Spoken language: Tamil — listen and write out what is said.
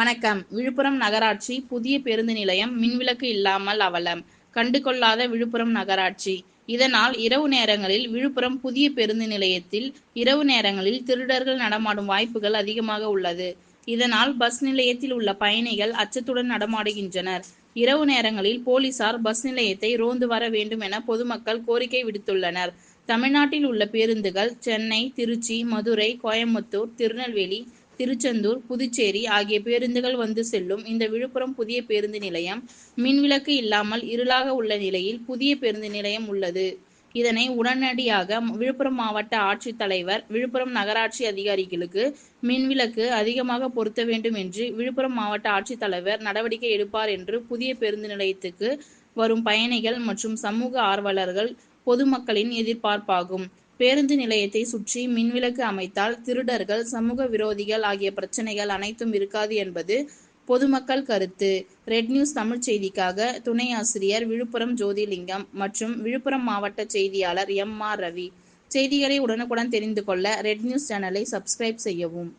வணக்கம். விழுப்புரம் நகராட்சி புதிய பேருந்து நிலையம் மின்விளக்கு இல்லாமல் அவலம். கண்டுகொள்ளாத விழுப்புரம் நகராட்சி. இதனால் இரவு நேரங்களில் விழுப்புரம் புதிய பேருந்து நிலையத்தில் இரவு நேரங்களில் திருடர்கள் நடமாடும் வாய்ப்புகள் அதிகமாக உள்ளது. இதனால் பஸ் நிலையத்தில் உள்ள பயணிகள் அச்சத்துடன் நடமாடுகின்றனர். இரவு நேரங்களில் போலீசார் பஸ் நிலையத்தை ரோந்து வர வேண்டும் என பொதுமக்கள் கோரிக்கை விடுத்துள்ளனர். தமிழ்நாட்டில் உள்ள பேருந்துகள் சென்னை திருச்சி மதுரை கோயம்புத்தூர் திருநெல்வேலி திருச்செந்தூர் புதுச்சேரி ஆகிய பேருந்துகள் வந்து செல்லும் இந்த விழுப்புரம் புதிய பேருந்து நிலையம். மின்விளக்கு இல்லாமல் இருளாக உள்ள நிலையில் புதிய பேருந்து நிலையம் உள்ளது. இதனை உடனடியாக விழுப்புரம் மாவட்ட ஆட்சித்தலைவர் விழுப்புரம் நகராட்சி அதிகாரிகளுக்கு மின்விளக்கு அதிகமாக பொருத்த வேண்டும் என்று விழுப்புரம் மாவட்ட ஆட்சித்தலைவர் நடவடிக்கை எடுப்பார் என்று புதிய பேருந்து நிலையத்துக்கு வரும் பயணிகள் மற்றும் சமூக ஆர்வலர்கள் பொதுமக்களின் எதிர்பார்ப்பாகும். பேருந்து நிலையத்தை சுற்றி மின்விளக்கு அமைத்தால் திருடர்கள் சமூக விரோதிகள் ஆகிய பிரச்சனைகள் அனைத்தும் இருக்காது என்பது பொதுமக்கள் கருத்து. ரெட் நியூஸ் தமிழ் செய்திக்காக துணை ஆசிரியர் விழுப்புரம் ஜோதிலிங்கம் மற்றும் விழுப்புரம் மாவட்ட செய்தியாளர் எம் ஆர் ரவி. செய்திகளை உடனுக்குடன் தெரிந்து கொள்ள ரெட் நியூஸ் சேனலை சப்ஸ்கிரைப் செய்யவும்.